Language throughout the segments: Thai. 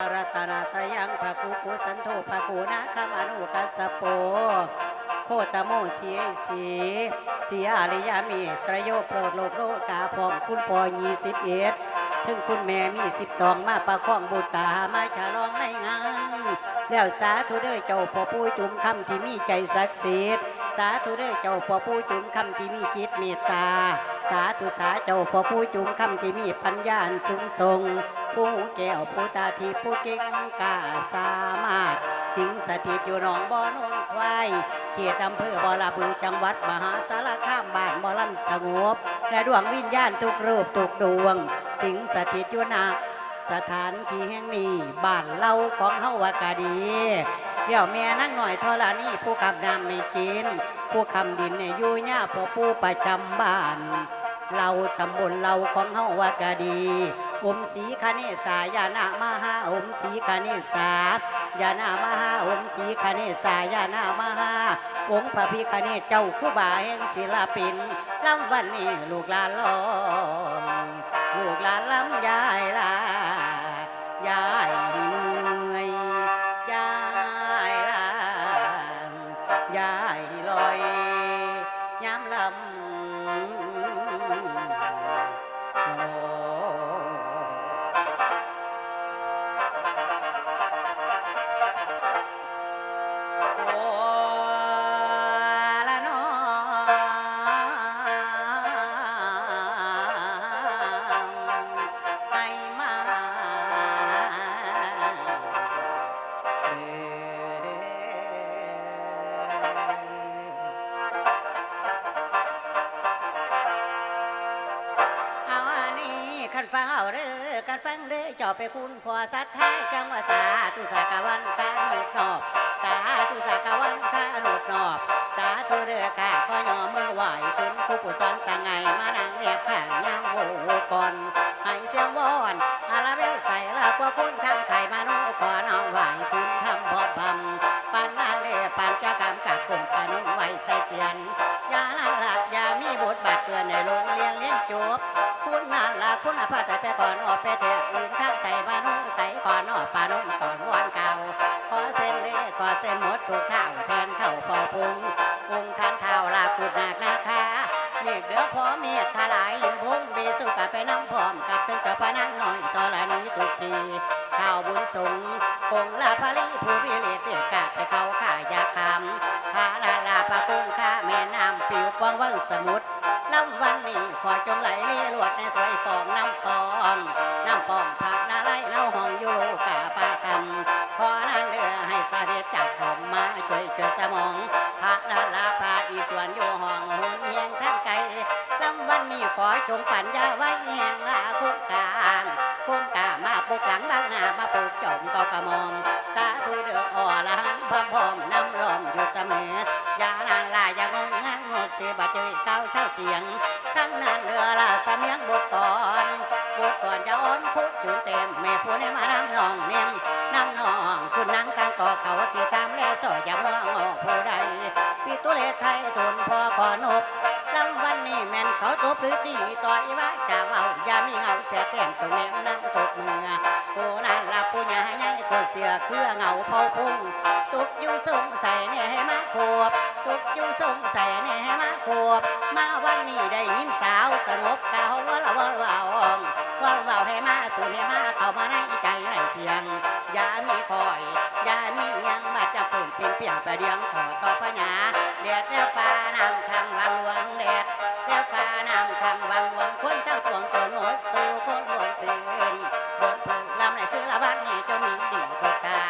รัตนาตยังภะกุกุสันโธภะกุนาคามานุกัสสโปโคตโมสีสีสีอาริยามีตรโยโปรดโลกโลกาพร้อมคุณพอยี่สิบเอ็ดถึงคุณแม่มีสิบสองมาประคองบุตรามาฉลองในงาน แล้วสาธุเด้อเจ้าพ่อปู่จุ่มคำที่มีใจศักดิ์สิทธิ์สาธุเด้อเจ้าพ่อปู่จุ่มคำที่มีจิตเมตตา สาธุสาเจ้าพ่อปู่จุ่มคำที่มีปัญญาอันสูงส่ง ผู้แก้วผู้ตาทีผู้เก่งกาสามารถ สิงสถิตอยู่หนองบ่อนนควายเขตอำเภอบ่อระบือจังหวัดมหาสารคามบ้านบ่อลำสงบและดวงวิญญาณทุกรูปทุกดวง สิงสถิตอยู่ณสถานที่แห่งนี้บ้านเล่าของเฮาวากาดี เดี๋ยวแม่นั่งหน่อยทอรณีผู้คำนำไม่กิน ผู้คำดินเนี่ยอยู่ย่าพ่อผู้ประจำบ้าน เราตำบลเราของเฮาวากาดี อมสีคเนสายานามหาอมสีคเนสายานามหาอมสีคเนสายานามหาองค์พระพิคเนศเจ้าคู่บาแห่งศิลปินลำวันนี้ลูกหลานล้อมลูกหลานลำยายลายาย อสัทธาจังว่าสาธุสากวันตาหนุดนอบ สาธุสากวันตาหนุดนอบ สาธุเด้อค่ะก็ยอมือไหวคุณผู้ผู้สอนสังไงมานั่งเรียบข้างยามโหก่อนให้เสียงวอนอาราเบลใส่ละกว่าคุณทำไข่มาโนขอน้องไหวคุณทำพอพำปันนาเลปันจะกำกับกลุ่มปนุไหวใส่เสียนยาละละอยา มีบทบาทเตือนในโรงเรียนเลี้ยงจบคุณนั่นละคุณอาภาแต่ไปก่อนออกไปเถอะอื่นทั้งใจมานุใส่ก่อนออกปานุ่มก่อนวันเก่าขอเส้นเล่ขอเส้นหมดทุกเท่าแทนเท่าพอพุงพุงทานเท่าลากุดหนักนะคะเมียเดือพอเมียขลายยิมพุงเบสุกับไปน้ำพร้อมกับตึงกับพนังหน่อยตอละนี้ทุกทีข้าวบุญสงคงลาภลีผู้วิเลตเดือกะไปเขา นเขาตบหรือตีต่อยว่าจะเมาอย่ามีเงาเสียแต้มตรงแนมน้ำตกเมือผู้นั้นละผู้หญ่ใหญ่คนเสือเครือเงาเผาพุ่งตุกอยู่สงสัยเนี่ยให้มาขวบตุกอยู่สงสัยเนี่ยให้มาขวบมาวันนี้ได้ยินสาวสงบกาวว่าละว่าว่าว่าว่าให้มาสู่ให้มาเข้ามาในใจให้เพียงอย่ามีคอยอย่ามีเงียงมาจะเปิ่นเป็นเปียงประเดียงขอต่อพญาเด็ดแล้วฟ้านำทางวังหลวงเด็ดานำทางวังหลวงคนทั้งปวงตัวหนดสู่คนบนตื่นบนพึ่งลำไหนคือละวันนี้จะมีดีทุกตา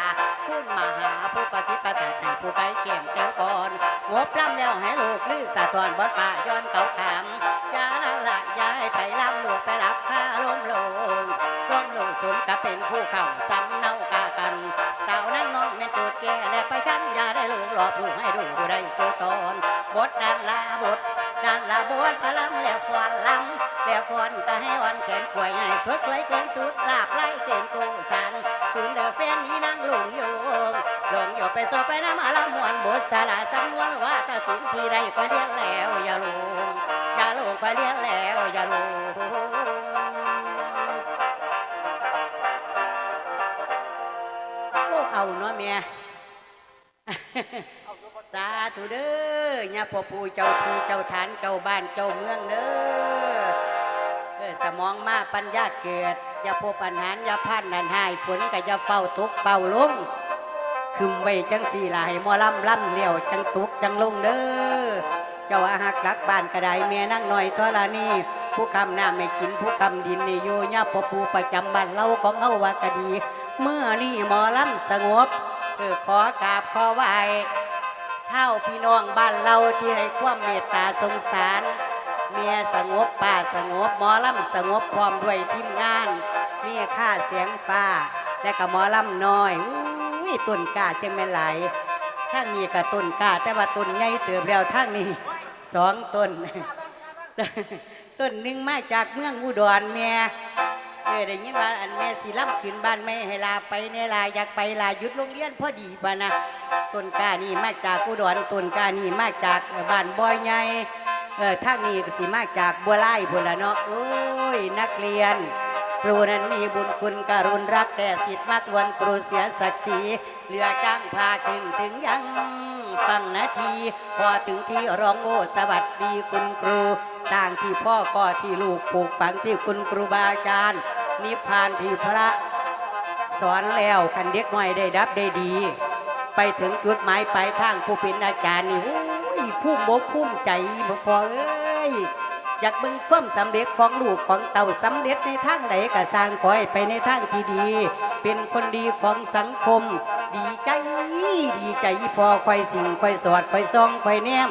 คุณมาหาผู้ประสิทธิ์ประสาทให้ผู้ไกลเก่งแก้วก่อนงบลำแล้วให้ลูกลื้อสะทอนบดป่าย้อนเขาขำย่าละละยาให้ไปลำลูกไปรับข้าล้มลงล้มลงสมกับเป็นผู้เข้าสำเน่ากากันสาวนั่งนองเป็นจุดแก่และไปชั้นยาได้ลูกหลอกลูกให้ดูได้สู้ตนบทดันลาบท ดันลาบทพลำแล้วฟอนลำแล้วฟอนก็ให้อ่อนแขนขวยให้สวยสวยเกินสุดลาบไล่เต็มกูสันคุณเดอแฟนนี้นั่งหลงอยู่ลงอยู่ไปสอบไปน้ำอาละมวนบทสาระสำนวนว่าถ้าสิ่งที่ใดก็เรียนแล้ว อย่าลงอย่าลงไปเรียนแล้วอย่าลงเอาเนาะแม่ สาธุเด้อยาพ่อปู่เจ้าที่เจ้าฐานเจ้าบ้านเจ้าเมืองเด้อเออสมองมาปัญญาเกิดอย่าพบปัญหาอย่าพันนันหายฝนก็อย่าเฝ้าทุกเฝ้าลงคึมไว้จังสี่ลายมอลำล่ำเลี้ยวจังตุกจังลงเด้อเจ้าอาหักลักบ้านกระไดแม่นั่งหน่อยทอรานี่ผู้คำน้ำไม่กินผู้คำดินนี่อยู่ย่าพ่อปู่ประจำบ้านเราของเฮาว่ากะดี เมื่อนี่หมอลำสงบเออขอกราบขอไหว้ เท่าพี่น้องบ้านเราที่ให้ความเมตตาสงสาร เมียสงบป่าสงบหมอลำสงบพร้อมด้วยทีมงาน มีค่าเสียงฟ้า และก็หมอลำน้อยอุ้ยต้นกาจะไม่นไหลทางนี้ก็ต้นกาแต่ว่าต้นใหญ่เติบแล้วทางนี้สองต้นต้นหนึ่งมาจากเมืองอุดรแม่เออได้ยินว่าอันแม่สีล่ำขึ้นบ้านไม่ให้ลาไปในลาอยากไปลาหยุดโรงเรียนพอดีบ่นะต้นกานี่มาจากอุดรต้นกานี่มาจากบ้านบอยใหญ่เออทางนี้ก็สิมาจากบัวไล่พุ่นละเนาะโอ้ยนักเรียนครูนั้นมีบุญคุณการุณรักแต่สิทธิ์มักวันครูเสียศักดิ์ศรีเหลือจ้างพาถึงถึงยังฟังนาที พอถึงที่ร้องโอ้สวัสดีคุณครูต่างที่พ่อก็ที่ลูกปลูกฝังที่คุณครูบาอาจารย์ นิพพานที่พระสอนแล้วคันเด็กน้อยได้ดับได้ดี ไปถึงจุดหมายปลายทางผู้เป็นอาจารย์นี่โอ้ยภูมิบกภูมิใจบ่พอเอ้ยอยากเบิ่งความสำเร็จของลูกของเต่าสำเร็จในทางไหนก็สร้างขอให้ไปในทางที่ดี เป็นคนดีของสังคม ดีใจดีใจพอคอยสิ่งคอยสอดคอยซองคอยแนม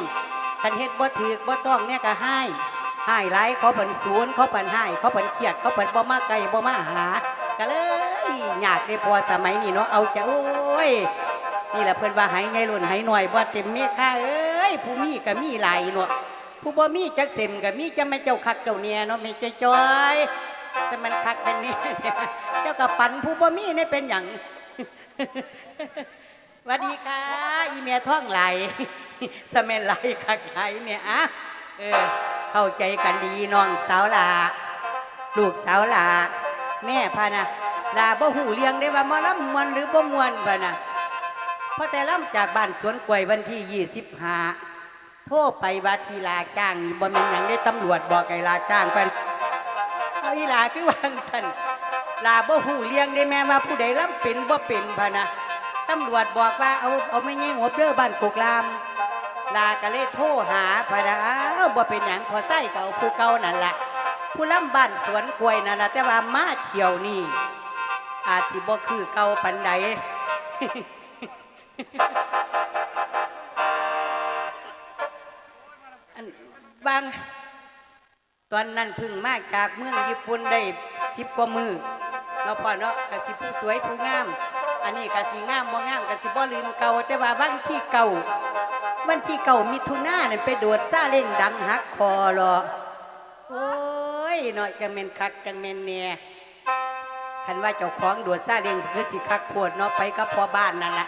คันเฮ็ดบ่ถือบ่ต้องเนี่ยก็ให้ ห้หลายเขาเพิ่นศูนย์เขาเพิ่นให้เขาเพิ่นเครียดเขาเพิ่นบ่มาไกลบ่มาหาก็เลยอยากได้พอสมัยนี้เนาะเอาจะโอ้ยนี่แหละเพิ่อนว่าหายไงหล่นหายหน่อยบ่เต็มเมฆค่าเอ้ยผู้มีก็มีหลายเนาะผู้บ่มีจักเซ็นก็มีจะไม่เจ้าคักเจ้าเนี่ยเนาะไม่จอยแต่มันคักเป็นนี่เจ้าก็ปันผู้บ่มีนี่เป็นหยังหวัสดีค่ะอีเมียท้องไหลสเมนไหลคักไหลเนี่ยอะเออ เข้าใจกันดีน้องสาวหลาลูกสาวหลาแม่พานะลาบ่หูเลี้ยงได้ว่ามาลำมวนหรือบ่มวนพะนะพอแต่ล่ำจากบ้านสวนกล้วยวันที่ยี่สิบห้าโทรไปว่าทีลาจ้างนี่บ่ม่นหยังได้ตำรวจบอกไอ้ลาจ้างไปเอาอีลาคือวางสันลาบ่หูเลี้ยงได้แม่ว่าผู้ใดล่ำเป็นบ่เป็นพะนะตำรวจบอกว่าเอาเอาไม่งี้งบเด้อบ้านกกลาม ลาก็เลยโทรหาพะนะอ้าบ่เป็นหยังพอไส้ก็เอาผู้เก่านั่นละผู้ล่ำบ้านสวนกล้วยนั่นละแต่ว่ามาเที่ยวนี่อาจสิบ่คือเก่าปันใดอันบางตอนนั้นพึ่งมาจากเมืองญี่ปุ่นได้สิบกว่ามือเราพอเนาะกะสิผู้สวยผู้งาม อันนี้กะสิงามบ่งามกะสิบ่ลืมเก่าแต่ว่าวันที่เก่า วันที่เก่ามิถุนาเนี่ยไปโดดซาเล่งดังหักคอหรอโอ้ยเนาะจังเมนคักจังเมนเนี่ยคันว่าเจ้าของโดดซาเล่งคือสิคักโพดเนาะไปกับพ่อบ้านนั่นแหละ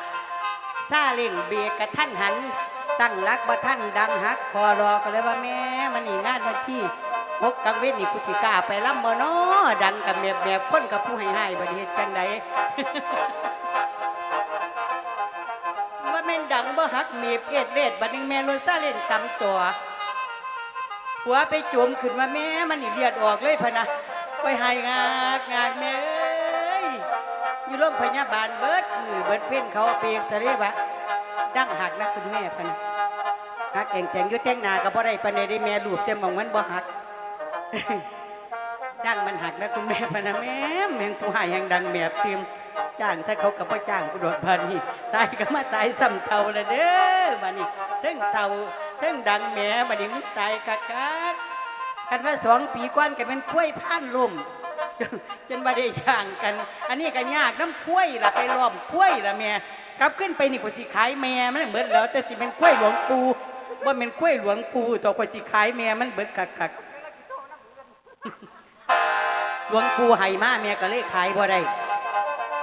ซาเล่งเบียกระท่านหัน ตั้งรักบ่ท่านดังหักคอรอก็เลยว่าแม่มันนี่งานวันที่หกกังเวทนี่กูสิก้าไปล่ำบ่นอดังกับแบบแบบคนกับผู้ให้ให้บัดเฮ็ดจังได งบ่หักมีบเอ็ดเวดบัดนี้แม่รถซาเล่งตำตัวหัวไปโจมขึ้นว่าแม่มันนี่เลือดออกเลยพะนะไปให้งากงากแม่เอ้ยอยู่โรงพยาบาลเบิดมือเบิดเพ่นเขาเปเอ็กซเรย์วะดั้งหักนะคุณแม่พะนะหักแก่งแจงยุ่แต่งนาก็บ่ได้ปานใดได้แม่ลูบแต่หมองมันบ่หักดั้งมันหักนะคุณแม่พะนะแม่แมงผู้หายแห่งดังแบบเตรียม จ้างซะเขากับพ่จ้างกูโดดพันนี่ตายก็มาตายซ้ำเท่าละเด้อบัดนี้เทั้งเท่าเทั้งดังแหม่บัดนี้มึงตายกักกักกันว่าสองปีก่อนก็เป็นกล้วยผ่านลมจนมาได้ย่างกัน อันนี้ก็ยากน้ำกล้วยละไปล้อมกล้วยละแม่กลับขึ้นไปนี่กว่าสิขายแม่มันเบิดแล้วแต่สิเป็นกล้วยหลวงปู่ว่าเป็นกล้วยหลวงปู่ตัวกว่าสิขายแม่มันเบิดกักกักหลวงปู่ไห้มาแม่ก็เลยขายบ่ได้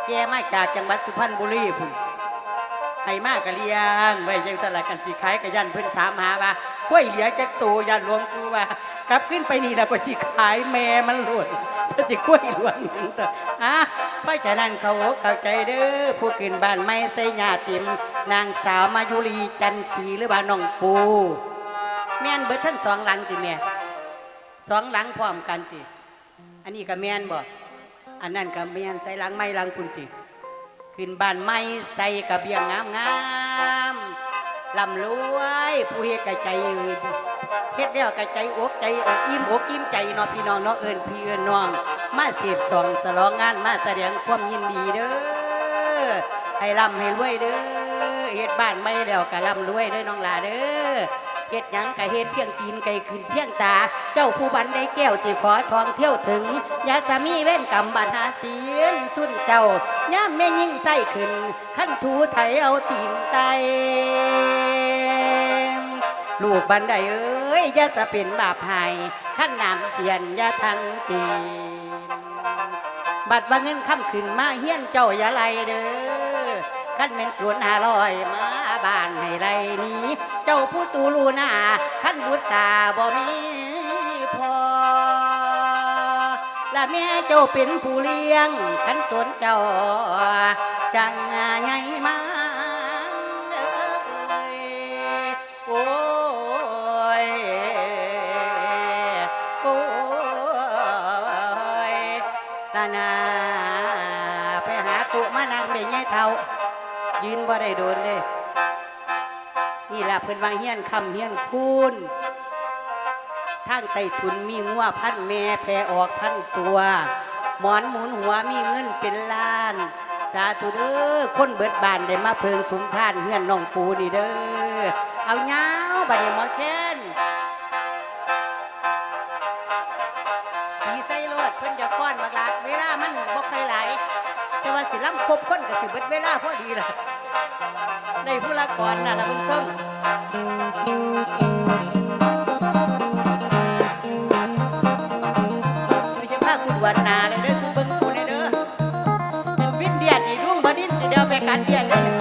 แกมาจากจังหวัดสุพรรณบุรีพุ่นไห้มาก็เลี้ยงไว้ยังสลักกันสิขายก็ยันเพิ่นถามหาว่ากล้วยเหลือจักโตยันหลวงปู่ว่ากลับขึ้นไปนี่แล้วก็สิขายแม่มันหลุดถ้าสิกล้วยหลวงหยังตัวอะเพราะฉะนั้นเขาเข้าใจเด้อผู้ขึ้นบ้านไม่ใส่หญาติมนางสาวมายุรีจันทร์ศรีหรือบ้านน้องปู แม่นเบิดทั้งสองหลังติแม่สองหลังพร้อมกันติ อันนี้ก็แม่นบ่ อันนั้นก็แม่นใส่ลังไม้ลังคุณติขึ้นบ้านไม้ใส่กระเบียงงามงามลำรวยผู้เฮ็ดกระใจยืดเฮ็ดแล้วกระใจอกใจอกอิ่มอกอิ่มใจเนาะพี่น้องเนาะเอิ้นพี่เอิ้นน้อง มาเสียบสองสลองงานมาแสดงความยินดีเด้อให้ร่ำให้รวยเด้อเฮ็ดบ้านไม่แล้วก็ร่ำรวยเด้อน้องหลาเด้อ เฮ็ดหยังก็เฮ็ดเพียงตีนไก่ขึ้นเพียงตา เจ้าผู้บันได้แก้วสิขอทองเที่ยวถึงยาสามีเว้นกำบันหาเตียนสุนเจ้าย่ามแม่ยิ่งใส่ขึ้น ขั้นถูไถเอาตีนไตลูกบันไดเอ้ยยาสะเป็นบาปหายขั้นน้ำเสียนยาทั้งตีนบัดว่าเงินค่ำขึ้นมาเฮียนเจ้าอย่าไลเด้อขั้นเป็นกวนหาลอยมา บ้านให้ไรนี้ เจ้าผู้ตูลูนาขั้นบุตรตาบ่มีพอและแม่เจ้าเป็นผู้เลี้ยงขันตนเจ้า จังใหญ่มาโอ้ยโอ้ยตานาไปหาตุมานั่งได้ไงเท่ายืนบ่ได้โดนเด้ นี่แหละเพิ่นวางเฮียนคำเฮียนคูนทางไต้ทุนมีงัวพันแม่แพรออกพันตัว หมอนหมุนหัวมีเงินเป็นล้าน สาธุเด้อคนเบิดบานได้มาเพิงสุมท่านเฮือนน้องปูนี่เด้อเอาเงาบัดนี้หมอแค้นผีใส่รถเพิ่นจะฟ้อนบักลาเวลามันบ่ค่อยหลสวัสดิ์สิล้ำครบคนก็สิเบิดเวลาพอดีล่ะในผู้ละก่อนน่ะละเพิ่นซึ่งคือจะพาคุณวันนาเลยเด้อสุเบิ่ง กูเลยเด้อวินเดียนอีรุ่งบดินสิเดียวไปกันเดียนเลย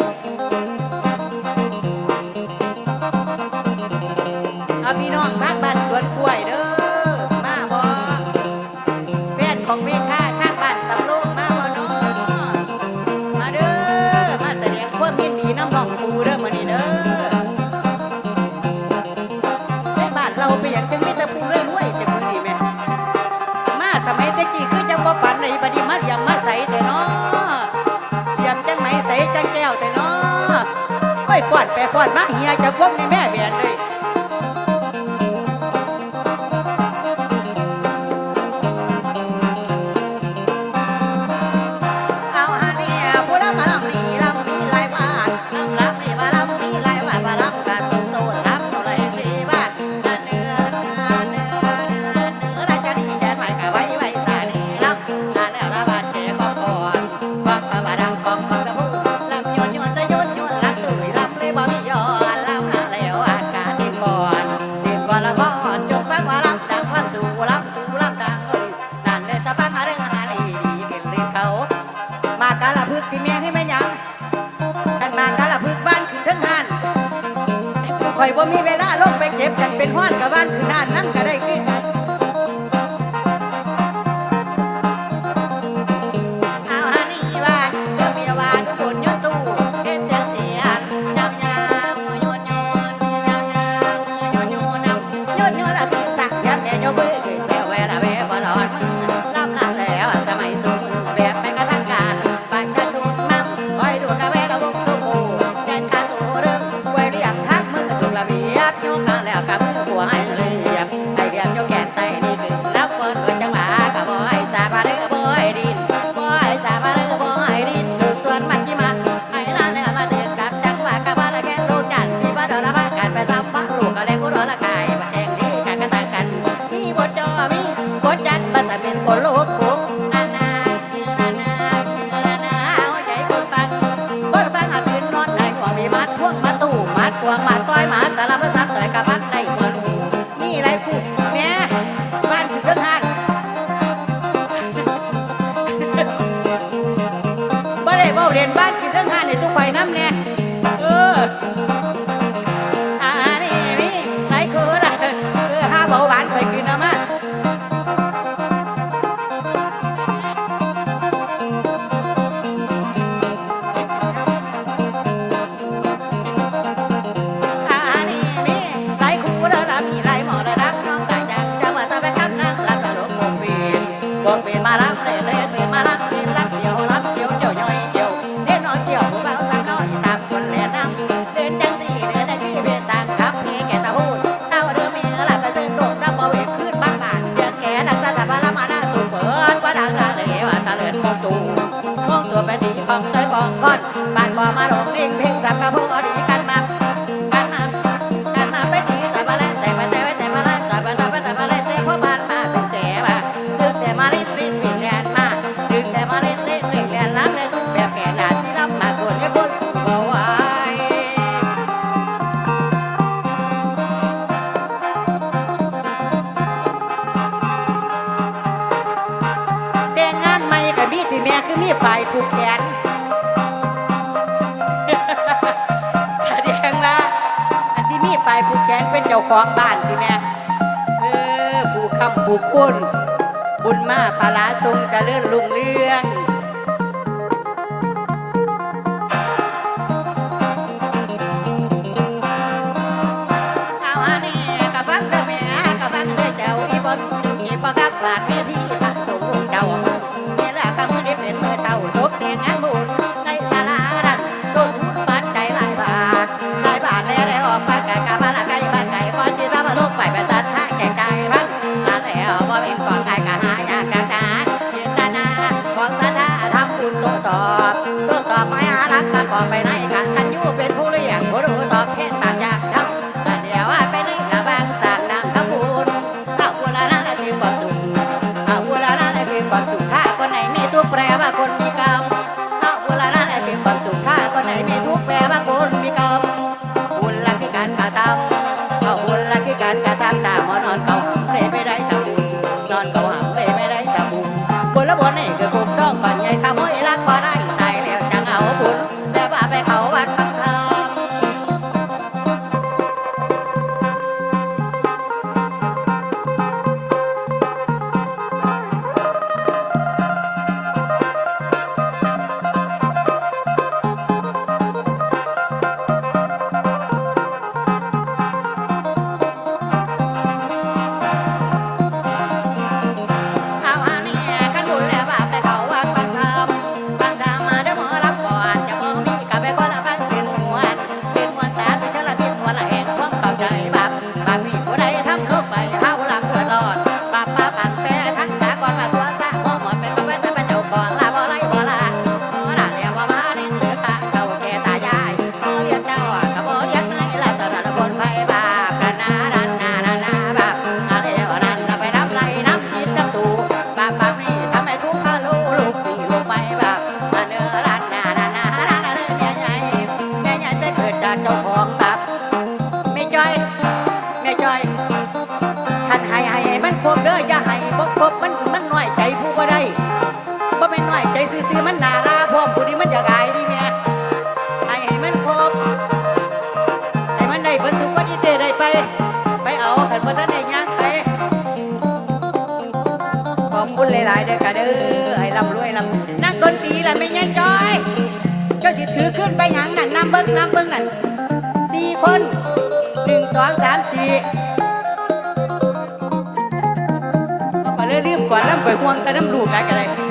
บ้านเราไปอย่างจัง นั่งแล้ว เว้าเรียนบ้านถึงเรื่องหันในตุ้ง กองตูมองตัวไปดีของตัวกองก้อนปานบ่มาลงเองเพ่งสักกระพุ้ดี คำบุคุณบุญมาปลาทรงจะเลื่อนลุงเลื่องกะฟังเด้อแม่กะฟังเด้อเจ้าอีบอนอีบอกักบาดเวที่ ต่อไปำตาน้ำลูกได้กันเลย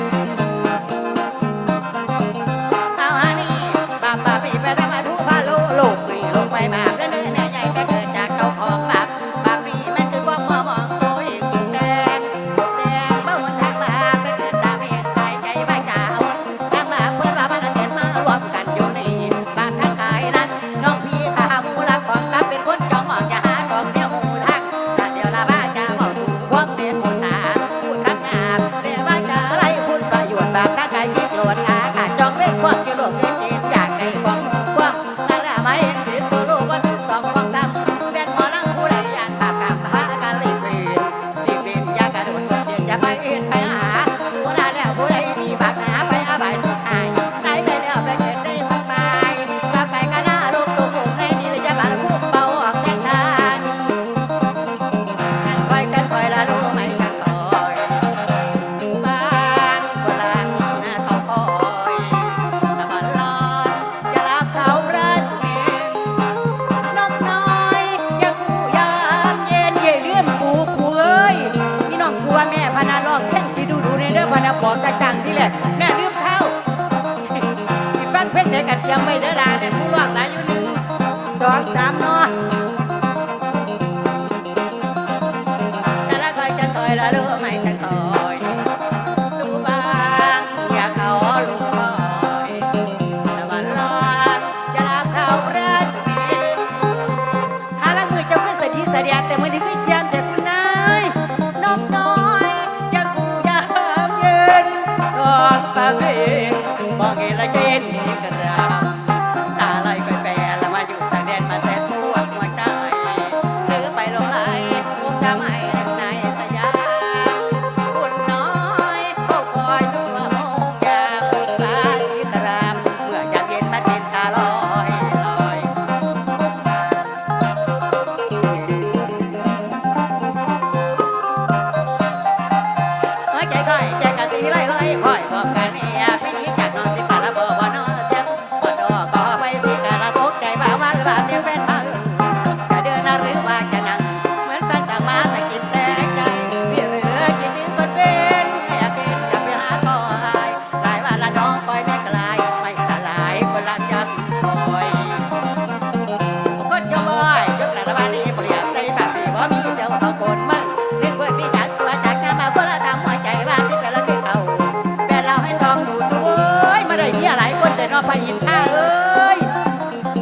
นาะพระอินท่าเอ้ย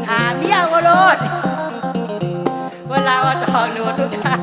หาเมียวโรดเวลาว่าตอกหนูทุกท่า